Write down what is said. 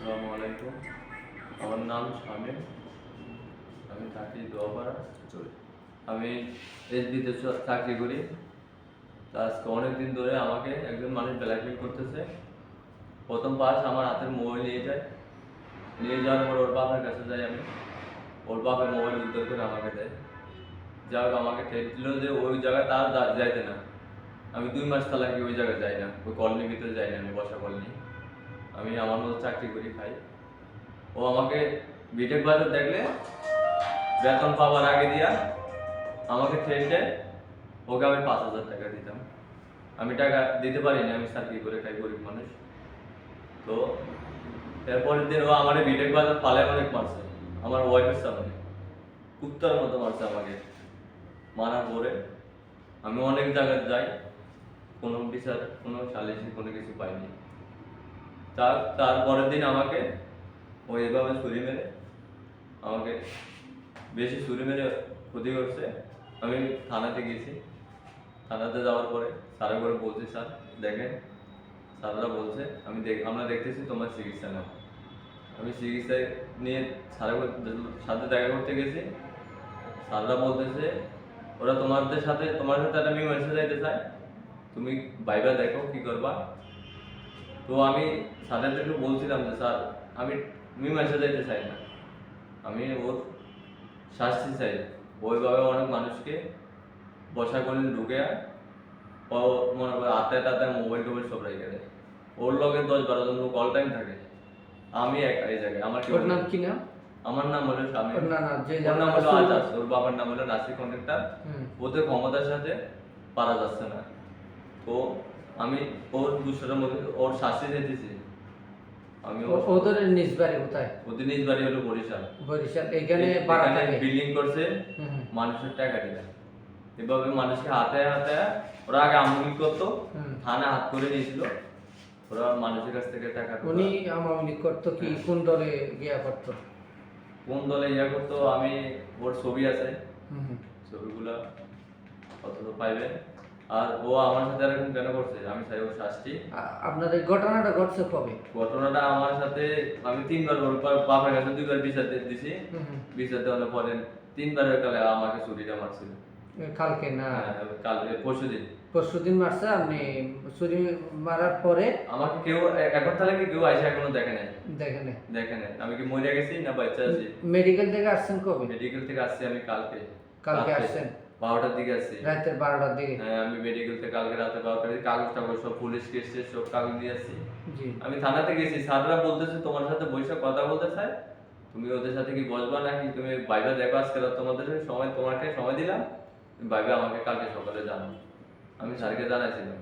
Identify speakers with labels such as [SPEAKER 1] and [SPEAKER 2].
[SPEAKER 1] আসসালামু আলাইকুম। আমার নাম শামিম। আমি থাকি দোয়াপাড়া আমি এসবিতে চাকরি করি। তা আজকে অনেকদিন ধরে আমাকে একজন মানুষ ব্ল্যাকমেল করতেছে। প্রথম পাস আমার হাতের মোবাইল নিয়ে যায়। নিয়ে যাওয়ার পর ওর বাবার কাছে যাই আমি। ওর বাবার মোবাইল উদ্ধার করে আমাকে দেয়। যাই হোক, আমাকে ঠেক দিল যে ওই জায়গায় তার যাইতে না। আমি দুই মাস তালাকি ওই জায়গায় যাই না। ওই কলোনির ভিতরে যাই না, আমি বসা কলোনি। আমি আমার মতো চাকরি করি খাই ও আমাকে বিটেক বাজার দেখলে বেতন পাওয়ার আগে দিয়া আমাকে দেয়, ওকে আমি পাঁচ হাজার টাকা দিতাম। আমি টাকা দিতে পারিনি, আমি চাকরি করে খাই গরিব মানুষ। তো এরপরের দিন ও আমার বিটেক বাজার পালে অনেক মারছে। আমার ওয়াইফের সামনে। কুত্তার মতো মারছে আমাকে। মারার পরে আমি অনেক জায়গায় যাই, কোনো বিচার, কোনো সালিসি কোনো কিছু পাইনি। তার তারপরের দিন আমাকে ও এইভাবে ছুরি মেরে, আমাকে বেশি ছুরি মেরে ক্ষতি করছে। আমি থানাতে গেছি। থানাতে যাওয়ার পরে স্যারের করে বলছি, স্যার, দেখেন, স্যাররা বলছে, আমি দেখ, আমরা দেখতেছি তোমার চিকিৎসা নাও আমি চিকিৎসায় নিয়ে স্যারের সাথে দেখা করতে গেছি। স্যাররা বলতেছে, ওরা তোমাদের সাথে, তোমার সাথে একটা মীমাংসা যাইতে চায় তুমি বাইবা দেখো কি করবা? তো আমি স্যারেদেরকে বলছিলাম যে স্যার আমি মীমাংসা যাইতে চাই না। আমি ওর শাস্তি চাই। ওইভাবে অনেক মানুষকে বসা করে ঢুকে ও মনে করে হাতে টাতে মোবাইল টোবাইল সব রেখে দেয়। ওর লগে দশ বারো জন লোক অল টাইম থাকে। আমি একা এই জায়গায়। আমার
[SPEAKER 2] ওর নাম কি নাম?
[SPEAKER 1] আমার নাম হলো স্বামী
[SPEAKER 2] ওর না না যে
[SPEAKER 1] ওর নাম হলো আজাদ। ওর বাবার নাম হলো নাসির কন্ট্রাক্টর
[SPEAKER 2] হুম।
[SPEAKER 1] ওদের ক্ষমতার সাথে পারা যাচ্ছে না। তো আমি ওর দুশোটার মধ্যে ওর শাস্তি দিতেছি আমি
[SPEAKER 2] ওদের নিজ বাড়ি কোথায়?
[SPEAKER 1] ওদের নিজ বাড়ি হলো বরিশাল।
[SPEAKER 2] বরিশাল এখানে ভাড়া থাকে।
[SPEAKER 1] বিল্ডিং করছে মানুষের টাকা দিলে এভাবে মানুষকে হাতে হাতে ওরা আগে আমলি করতো। থানা হাত করে নিয়েছিল। ওরা মানুষের কাছ থেকে টাকা
[SPEAKER 2] উনি আওয়ামী লীগ করতো কি কোন দলে গিয়া করতো?
[SPEAKER 1] কোন দলে ইয়া করতো আমি ওর ছবি আছে। ছবিগুলা কত তো পাইবে। আর ও আমার সাথে এরকম কেন করছে? আমি চাই ওর শাস্তি।
[SPEAKER 2] আপনার এই ঘটনাটা ঘটছে কবে
[SPEAKER 1] ঘটনাটা আমার সাথে আমি তিনবার ওর বাপের কাছে দুইবার বিচার দিছি। বিচার দেওয়ার পরে তিনবারের কালে আমাকে ছুরিটা মারছিল।
[SPEAKER 2] কালকে না?
[SPEAKER 1] হ্যাঁ, কাল পরশু দিন।
[SPEAKER 2] পরশু দিন মারছে আপনি ছুরি মারার পরে?
[SPEAKER 1] আমাকে কেউ এখন তাহলে কি কেউ আইসা এখনও দেখে নাই?
[SPEAKER 2] দেখেন
[SPEAKER 1] দেখে নাই। আমি কি মরে গেছি না বাচ্চা আছি?
[SPEAKER 2] মেডিকেল থেকে আসছেন কবে?
[SPEAKER 1] মেডিকেল থেকে আসছি আমি কালকে।
[SPEAKER 2] কালকে আসছেন?
[SPEAKER 1] বারোটার দিকে আসছি
[SPEAKER 2] রাতের বারোটার দিকে।
[SPEAKER 1] হ্যাঁ আমি মেডিকেল থেকে কালকে রাতে বারোটার দিকে কাগজ টাগজ সব পুলিশ কেস সব কাগজ নিয়ে আসছি। আমি থানাতে গেছি স্যাররা বলতেছে তোমার সাথে বৈশাখ কথা বলতে চাই তুমি ওদের সাথে কি বসবা নাকি? তুমি বাইবা দেখো আজকে রাত তোমাদের সময় তোমাকে সময় দিলাম। বাইবা আমাকে কালকে সকালে জানাব আমি স্যারকে জানাইছিলাম।